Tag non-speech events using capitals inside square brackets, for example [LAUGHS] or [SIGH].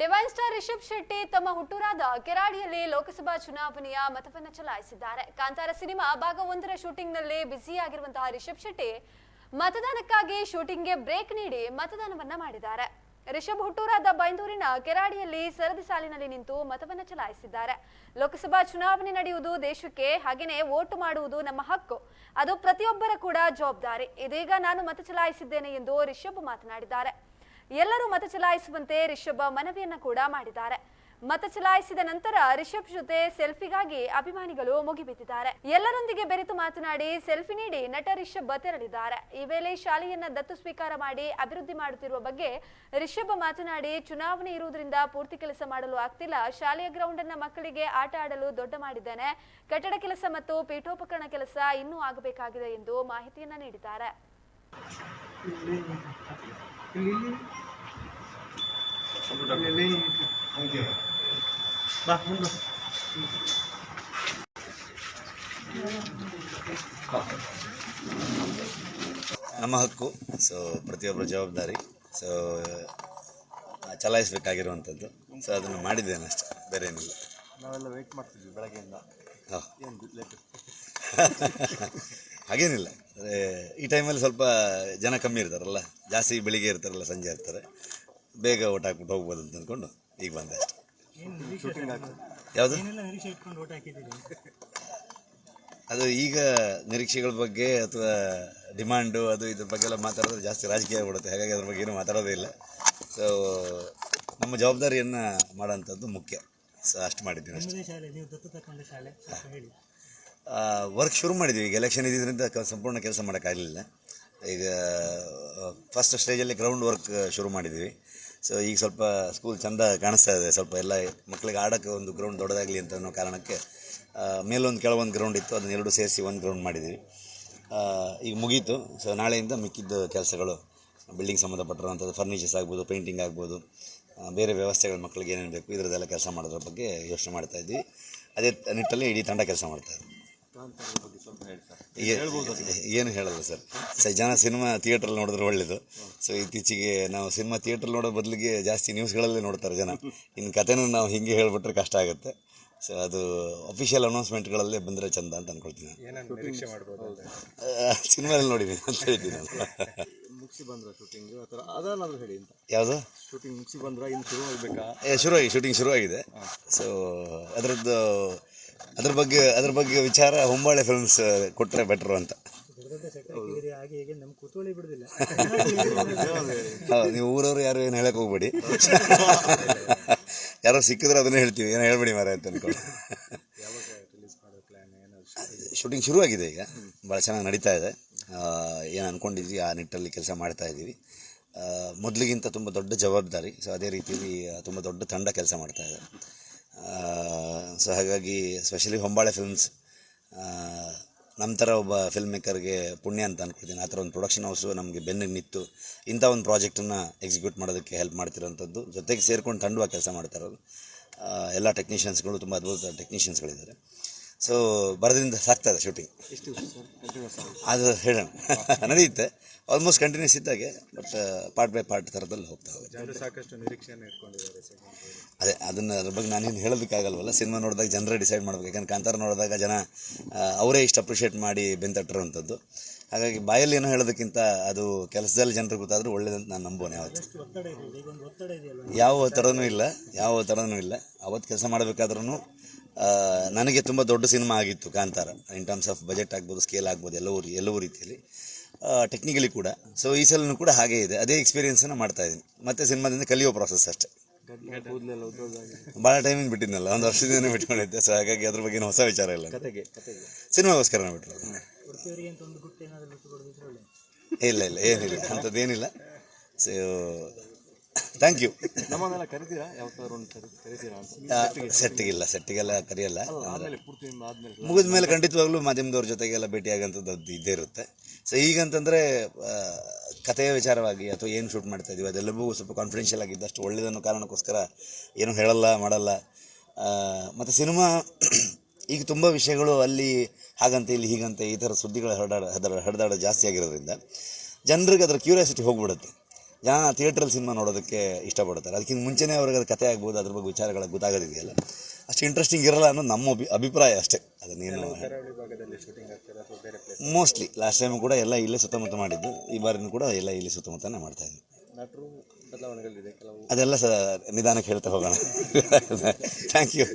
Divine star Rishabh Shetty ತಮ್ಮ ಹುಟ್ಟೂರಾದ ಕೆರಾಡಿಯಲ್ಲಿ ಲೋಕಸಭಾ ಚುನಾವಣೆಯ ಮತವನ್ನು ಚಲಾಯಿಸಿದ್ದಾರೆ. ಕಾಂತಾರ ಸಿನಿಮಾ ಭಾಗ ಒಂದರ ಶೂಟಿಂಗ್ನಲ್ಲಿ ಬ್ಯುಸಿಯಾಗಿರುವಂತಹ ರಿಷಬ್ ಶೆಟ್ಟಿ ಮತದಾನಕ್ಕಾಗಿ ಶೂಟಿಂಗ್ಗೆ ಬ್ರೇಕ್ ನೀಡಿ ಮತದಾನವನ್ನ ಮಾಡಿದ್ದಾರೆ. ರಿಷಬ್ ಹುಟ್ಟೂರಾದ ಬೈಂದೂರಿನ ಕೆರಾಡಿಯಲ್ಲಿ ಸರದಿ ಸಾಲಿನಲ್ಲಿ ನಿಂತು ಮತವನ್ನು ಚಲಾಯಿಸಿದ್ದಾರೆ. ಲೋಕಸಭಾ ಚುನಾವಣೆ ನಡೆಯುವುದು ದೇಶಕ್ಕೆ ಹಾಗೆಯೇ ವೋಟ್ ಮಾಡುವುದು ನಮ್ಮ ಹಕ್ಕು. ಅದು ಪ್ರತಿಯೊಬ್ಬರ ಕೂಡ ಜವಾಬ್ದಾರಿ. ಇದೀಗ ನಾನು ಮತ ಚಲಾಯಿಸಿದ್ದೇನೆ ಎಂದು ರಿಷಬ್ ಮಾತನಾಡಿದ್ದಾರೆ. ಎಲ್ಲರೂ ಮತ ಚಲಾಯಿಸುವಂತೆ ರಿಷಬ್ ಮನವಿಯನ್ನ ಕೂಡ ಮಾಡಿದ್ದಾರೆ. ಮತ ಚಲಾಯಿಸಿದ ನಂತರ ರಿಷಬ್ ಜೊತೆ ಸೆಲ್ಫಿಗಾಗಿ ಅಭಿಮಾನಿಗಳು ಮುಗಿಬಿದ್ದಿದ್ದಾರೆ. ಎಲ್ಲರೊಂದಿಗೆ ಬೆರೆತು ಮಾತನಾಡಿ ಸೆಲ್ಫಿ ನೀಡಿ ನಟ ರಿಷಬ್ ತೆರಳಿದ್ದಾರೆ. ಈ ವೇಳೆ ಶಾಲೆಯನ್ನ ದತ್ತು ಸ್ವೀಕಾರ ಮಾಡಿ ಅಭಿವೃದ್ಧಿ ಮಾಡುತ್ತಿರುವ ಬಗ್ಗೆ ರಿಷಬ್ ಮಾತನಾಡಿ, ಚುನಾವಣೆ ಇರುವುದರಿಂದ ಪೂರ್ತಿ ಕೆಲಸ ಮಾಡಲು ಆಗ್ತಿಲ್ಲ. ಶಾಲೆಯ ಗ್ರೌಂಡ್ ಅನ್ನ ಮಕ್ಕಳಿಗೆ ಆಟ ಆಡಲು ದೊಡ್ಡ ಮಾಡಿದ್ದೇನೆ. ಕಟ್ಟಡ ಕೆಲಸ ಮತ್ತು ಪೀಠೋಪಕರಣ ಕೆಲಸ ಇನ್ನೂ ಆಗಬೇಕಾಗಿದೆ ಎಂದು ಮಾಹಿತಿಯನ್ನ ನೀಡಿದ್ದಾರೆ. ಬಾ ಮುಂದೆ ನಮ್ಮ ಹಕ್ಕು ಸೊ ಪ್ರತಿಯೊಬ್ಬರ ಜವಾಬ್ದಾರಿ ಸೊ ಚಲಾಯಿಸಬೇಕಾಗಿರುವಂಥದ್ದು. ಸೊ ಅದನ್ನು ಮಾಡಿದ್ದೇನೆ ಅಷ್ಟೇ ಬೇರೆ ಏನಿಲ್ಲ. ನಾವೆಲ್ಲ ವೆಯ್ಟ್ ಮಾಡ್ತಿದ್ವಿ ಬೆಳಗ್ಗೆಯಿಂದ. ಹಾಂ ಏನು ಲೇಟ್ ಹಾಗೇನಿಲ್ಲ. ಈ ಟೈಮಲ್ಲಿ ಸ್ವಲ್ಪ ಜನ ಕಮ್ಮಿ ಇರ್ತಾರಲ್ಲ, ಜಾಸ್ತಿ ಬೆಳಿಗ್ಗೆ ಇರ್ತಾರಲ್ಲ, ಸಂಜೆ ಇರ್ತಾರೆ. ಬೇಗ ಓಟ್ ಹಾಕ್ಬಿಟ್ಟು ಹೋಗ್ಬೋದು ಅಂತ ಅಂದ್ಕೊಂಡು ಈಗ ಬಂದೆ ಯಾವುದು? ಅದು ಈಗ ನಿರೀಕ್ಷೆಗಳ ಬಗ್ಗೆ ಅಥವಾ ಡಿಮ್ಯಾಂಡು ಅದು ಇದ್ರ ಬಗ್ಗೆ ಎಲ್ಲ ಮಾತಾಡೋದು ಜಾಸ್ತಿ ರಾಜಕೀಯ ಆಗ್ಬಿಡುತ್ತೆ. ಹಾಗಾಗಿ ಅದ್ರ ಬಗ್ಗೆ ಏನು ಮಾತಾಡೋದೇ ಇಲ್ಲ. ಸೊ ನಮ್ಮ ಜವಾಬ್ದಾರಿಯನ್ನು ಮಾಡೋಂಥದ್ದು ಮುಖ್ಯ. ಸೊ ಅಷ್ಟು ಮಾಡಿದ್ದೀನಿ ಅಷ್ಟೇ. ವರ್ಕ್ ಶುರು ಮಾಡಿದ್ದೀವಿ ಈಗ ಎಲೆಕ್ಷನ್ ಇದ್ದಿದ್ದರಿಂದ ಸಂಪೂರ್ಣ ಕೆಲಸ ಮಾಡೋಕ್ಕಾಗಲಿಲ್ಲ ಈಗ ಫಸ್ಟ್ ಸ್ಟೇಜಲ್ಲಿ ಗ್ರೌಂಡ್ ವರ್ಕ್ ಶುರು ಮಾಡಿದ್ದೀವಿ ಸೊ ಈಗ ಸ್ವಲ್ಪ ಸ್ಕೂಲ್ ಚೆಂದ ಕಾಣಿಸ್ತಾ ಇದೆ. ಸ್ವಲ್ಪ ಎಲ್ಲ ಮಕ್ಕಳಿಗೆ ಆಡೋಕ್ಕೆ ಒಂದು ಗ್ರೌಂಡ್ ದೊಡ್ಡದಾಗಲಿ ಅಂತ ಅನ್ನೋ ಕಾರಣಕ್ಕೆ ಮೇಲೊಂದು ಕೆಳಗೊಂದು ಗ್ರೌಂಡ್ ಇತ್ತು. ಅದನ್ನ ಎರಡು ಸೇರಿಸಿ ಒಂದು ಗ್ರೌಂಡ್ ಮಾಡಿದ್ದೀವಿ ಈಗ ಮುಗೀತು. ಸೊ ನಾಳೆಯಿಂದ ಮಿಕ್ಕಿದ್ದು ಕೆಲಸಗಳು ಬಿಲ್ಡಿಂಗ್ ಸಂಬಂಧಪಟ್ಟಿರುವಂಥದ್ದು ಫರ್ನಿಚರ್ಸ್ ಆಗ್ಬೋದು ಪೇಂಟಿಂಗ್ ಆಗ್ಬೋದು ಬೇರೆ ವ್ಯವಸ್ಥೆಗಳು ಮಕ್ಕಳಿಗೆ ಏನೇನು ಬೇಕು, ಇದರದ್ದೆಲ್ಲ ಕೆಲಸ ಮಾಡೋದ್ರ ಬಗ್ಗೆ ಯೋಚನೆ ಮಾಡ್ತಾ ಇದ್ವಿ. ಅದೇ ನಿಟ್ಟಲ್ಲಿ ಇಡೀ ತಂಡ ಕೆಲಸ ಮಾಡ್ತಾ ಇದ್ವಿ ಏನು ಹೇಳಲ್ಲ ಸರ್. ಸ ಜನ ಸಿನಿಮಾ ಥಿಯೇಟ್ರಲ್ಲಿ ನೋಡಿದ್ರೆ ಒಳ್ಳೇದು. ಸೊ ಇತ್ತೀಚೆಗೆ ನಾವು ಸಿನಿಮಾ ಥಿಯೇಟ್ರಲ್ಲಿ ನೋಡೋ ಬದಲಿಗೆ ಜಾಸ್ತಿ ನ್ಯೂಸ್ಗಳಲ್ಲೇ ನೋಡ್ತಾರೆ ಜನ. ಇನ್ನು ಕಥೆನೂ ನಾವು ಹಿಂಗೆ ಹೇಳಿಬಿಟ್ರೆ ಕಷ್ಟ ಆಗುತ್ತೆ. ಸೊ ಅದು ಅಫಿಷಿಯಲ್ ಅನೌನ್ಸ್ಮೆಂಟ್ಗಳಲ್ಲೇ ಬಂದರೆ ಚಂದ ಅಂತ ಅನ್ಕೊಳ್ತೀನಿ ಸಿನಿಮಾದಲ್ಲಿ ನೋಡಿದ್ದೀನಿ ಅಂತ ಹೇಳಿದ್ದೀನಿ ನಾನು. ಮುಗಿಸಿ ಬಂದ್ರ ಶೂಟಿಂಗ್ ಹೇಳಿ ಅಂತ. ಯಾವುದು? ಶೂಟಿಂಗ್ ಮುಗಿಸಿ ಬಂದ್ರ ಇನ್ನು ಶುರು ಆಗಬೇಕಾ ಏ ಶುರುವಾಗಿ ಶೂಟಿಂಗ್ ಶುರುವಾಗಿದೆ. ಸೊ ಅದರದ್ದು ಅದ್ರ ಬಗ್ಗೆ ಅದ್ರ ಬಗ್ಗೆ ವಿಚಾರ ಹೊಂಬಾಳೆ ಫಿಲ್ಮ್ಸ್ ಕೊಟ್ಟರೆ ಬೆಟ್ರು ಅಂತ. ಹೌದು, ನೀವು ಊರವ್ರು ಯಾರು ಏನು ಹೇಳಕ್ ಹೋಗ್ಬೇಡಿ. ಯಾರೋ ಸಿಕ್ಕಿದ್ರೆ ಅದನ್ನೇ ಹೇಳ್ತೀವಿ, ಏನೋ ಹೇಳ್ಬೇಡಿ ಮಾರ ಅಂತ ಅನ್ಕೊಂಡು. ಶೂಟಿಂಗ್ ಶುರುವಾಗಿದೆ ಈಗ ಭಾಳ ಚೆನ್ನಾಗಿ ನಡೀತಾ ಇದೆ. ಏನು ಅಂದ್ಕೊಂಡಿದ್ವಿ ಆ ನಿಟ್ಟಲ್ಲಿ ಕೆಲಸ ಮಾಡ್ತಾ ಇದ್ದೀವಿ. ಮೊದಲಿಗಿಂತ ತುಂಬ ದೊಡ್ಡ ಜವಾಬ್ದಾರಿ, ಸೊ ಅದೇ ರೀತಿಯಲ್ಲಿ ತುಂಬ ದೊಡ್ಡ ತಂಡ ಕೆಲಸ ಮಾಡ್ತಾ ಇದೆ. ಸೊ ಹಾಗಾಗಿ ಸ್ಪೆಷಲಿ ಹೊಂಬಾಳೆ ಫಿಲ್ಮ್ಸ್ ನಮ್ಮ ಥರ ಒಬ್ಬ ಫಿಲ್ಮ್ ಮೇಕರ್ಗೆ ಪುಣ್ಯ ಅಂತ ಅಂದ್ಕೊಳ್ತೀನಿ ಆ ಥರ ಒಂದು ಪ್ರೊಡಕ್ಷನ್ ಹೌಸು ನಮಗೆ ಬೆನ್ನಿಗೆ ನಿಂತು ಇಂಥ ಒಂದು ಪ್ರಾಜೆಕ್ಟನ್ನು ಎಕ್ಸಿಕ್ಯೂಟ್ ಮಾಡೋದಕ್ಕೆ ಹೆಲ್ಪ್ ಮಾಡ್ತಿರೋಂಥದ್ದು. ಜೊತೆಗೆ ಸೇರ್ಕೊಂಡು ತಂಡುವ ಕೆಲಸ ಮಾಡ್ತಾ ಇರೋದು ಎಲ್ಲ ಟೆಕ್ನಿಷಿಯನ್ಸ್ಗಳು ತುಂಬ ಅದ್ಭುತ ಟೆಕ್ನಿಷಿಯನ್ಸ್ಗಳಿದ್ದಾರೆ ಸೊ ಬರದಿಂದ ಸಾಕ್ತಾ ಇದೆ ಶೂಟಿಂಗ್ ಅದು ಹೇಳೋಣ. [LAUGHS] ನಡೆಯುತ್ತೆ. ಆಲ್ಮೋಸ್ಟ್ ಕಂಟಿನ್ಯೂಸ್ ಇದ್ದಾಗೆ ಬಟ್ ಪಾರ್ಟ್ ಬೈ ಪಾರ್ಟ್ ಥರದಲ್ಲಿ ಹೋಗ್ತಾ ಹೋಗುತ್ತೆ. ಸಾಕಷ್ಟು ನಿರೀಕ್ಷೆಯನ್ನು ಇಟ್ಕೊಂಡಿದ್ದಾರೆ ಅದೇ ಅದನ್ನು ಅದ್ರ ಬಗ್ಗೆ ನಾನೇನು ಹೇಳೋದಕ್ಕಾಗಲ್ವಲ್ಲ ಸಿನಿಮಾ ನೋಡಿದಾಗ ಜನರೇ ಡಿಸೈಡ್ ಮಾಡ್ಬೇಕು ಯಾಕಂದ್ರೆ ಕಾಂತಾರ ನೋಡಿದಾಗ ಜನ ಅವರೇ ಇಷ್ಟು ಅಪ್ರಿಷಿಯೇಟ್ ಮಾಡಿ ಬೆಂತಟ್ಟಿರೋವಂಥದ್ದು ಹಾಗಾಗಿ ಬಾಯಲ್ಲಿ ಏನೋ ಹೇಳೋದಕ್ಕಿಂತ ಅದು ಕೆಲಸದಲ್ಲಿ ಜನರು ಗೊತ್ತಾದರೂ ಒಳ್ಳೇದಂತ ನಾನು ನಂಬೋನೆ ಯಾವತ್ತು. ಯಾವ ಒತ್ತಡನೂ ಇಲ್ಲ ಯಾವ ಒತ್ತಡನೂ ಇಲ್ಲ. ಅವತ್ತು ಕೆಲಸ ಮಾಡಬೇಕಾದ್ರೂ ನನಗೆ ತುಂಬ ದೊಡ್ಡ ಸಿನಿಮಾ ಆಗಿತ್ತು Kantara. In terms of budget ಆಗ್ಬೋದು ಸ್ಕೇಲ್ ಆಗ್ಬೋದು ಎಲ್ಲವೂ ಎಲ್ಲವೂ ರೀತಿಯಲ್ಲಿ ಟೆಕ್ನಿಕಲಿ ಕೂಡ. ಸೊ ಈ ಸಲನೂ ಕೂಡ ಹಾಗೇ ಇದೆ. ಅದೇ ಎಕ್ಸ್ಪೀರಿಯನ್ಸನ್ನು ಮಾಡ್ತಾ ಇದ್ದೀನಿ ಮತ್ತೆ ಸಿನಿಮಾದಿಂದ ಕಲಿಯೋ ಪ್ರಾಸೆಸ್ ಅಷ್ಟೇ. ಭಾಳ ಟೈಮಿಂಗ್ ಬಿಟ್ಟಿದ್ನಲ್ಲ ಒಂದು ವರ್ಷದಿಂದ ಬಿಟ್ಕೊಂಡಿದ್ದೆ. ಸೊ ಹಾಗಾಗಿ ಅದ್ರ ಬಗ್ಗೆ ಏನು ಹೊಸ ವಿಚಾರ ಇಲ್ಲ. ಸಿನಿಮಾಗೋಸ್ಕರ ಬಿಟ್ಟು ಇಲ್ಲ ಇಲ್ಲ ಏನಿಲ್ಲ. ಅಂಥದ್ದೇನಿಲ್ಲ. ಸೊ ಥ್ಯಾಂಕ್ ಯು ನಮ್ಮನ್ನೆಲ್ಲ ಕರಿತೀರಾ? ಯಾವತ್ತಾದ್ರು ಒಂದು ಸರಿ ಕರಿತೀರಾ ಅಂತ? ಸೆಟ್ಟಿಗಿಲ್ಲ ಸೆಟ್ಟಿಗೆಲ್ಲ ಕರೆಯಲ್ಲ. ಆಮೇಲೆ ಪೂರ್ತಿ ನಿಮ್ಮ ಆದ್ಮೇಲೆ ಮುಗಿದ ಮೇಲೆ ಖಂಡಿತವಾಗ್ಲೂ ಮಾಧ್ಯಮದವ್ರ ಜೊತೆಗೆಲ್ಲ ಭೇಟಿಯಾಗಂಥದ್ದು ಇದ್ದೇ ಇರುತ್ತೆ. ಸೊ ಈಗಂತಂದರೆ ಕಥೆಯ ವಿಚಾರವಾಗಿ ಅಥವಾ ಏನು ಶೂಟ್ ಮಾಡ್ತಾ ಇದೀವಿ ಅದೆಲ್ಲವೂ ಸ್ವಲ್ಪ ಕಾನ್ಫಿಡೆನ್ಷಿಯಲ್ ಆಗಿದ್ದಷ್ಟು ಒಳ್ಳೆಯದನ್ನೋ ಕಾರಣಕ್ಕೋಸ್ಕರ ಏನು ಹೇಳಲ್ಲ ಮಾಡಲ್ಲ. ಮತ್ತು ಸಿನಿಮಾ ಈಗ ತುಂಬ ವಿಷಯಗಳು ಅಲ್ಲಿ ಹಾಗಂತೆ ಇಲ್ಲಿ ಹೀಗಂತೆ ಈ ಥರ ಸುದ್ದಿಗಳು ಹರಡಾಡ ಹರಡ ಹರಿದಾಡ ಜಾಸ್ತಿ ಆಗಿರೋದ್ರಿಂದ ಜನರಿಗೆ ಅದರ ಕ್ಯೂರಿಯಾಸಿಟಿ ಹೋಗ್ಬಿಡುತ್ತೆ. ಜನ ಥಿಯೇಟ್ರಲ್ಲಿ ಸಿನಿಮಾ ನೋಡೋದಕ್ಕೆ ಇಷ್ಟಪಡ್ತಾರೆ. ಅದಕ್ಕಿಂತ ಮುಂಚೆನೇ ಅವ್ರಿಗೆ ಅದು ಕಥೆ ಆಗ್ಬೋದು ಅದ್ರ ಬಗ್ಗೆ ವಿಚಾರಗಳ ಗೊತ್ತಾಗೋದಿದೆಯಲ್ಲ. ಅಷ್ಟು ಇಂಟ್ರೆಸ್ಟಿಂಗ್ ಇರಲ್ಲ ಅನ್ನೋದು ನಮ್ಮ ಅಭಿ ಅಭಿಪ್ರಾಯ ಅಷ್ಟೇ. ಅದನ್ನೇನು ನೀನು ಭಾಗದಲ್ಲಿ ಶೂಟಿಂಗ್ ಆಗ್ತಾರೆ ಅಥವಾ ಬೇರೆ ಪ್ಲೇಸ್ ಮೋಸ್ಟ್ಲಿ ಲಾಸ್ಟ್ ಟೈಮ್ ಕೂಡ ಎಲ್ಲ ಇಲ್ಲೇ ಸುತ್ತಮುತ್ತ ಮಾಡಿದ್ದು. ಈ ಬಾರಿನೂ ಕೂಡ ಎಲ್ಲ ಇಲ್ಲಿ ಸುತ್ತಮುತ್ತನೇ ಮಾಡ್ತಾ ಇದ್ವಿ. ಅದೆಲ್ಲ ಸ ನಿಧಾನಕ್ಕೆ ಹೇಳ್ತಾ ಹೋಗೋಣ. [LAUGHS] Thank you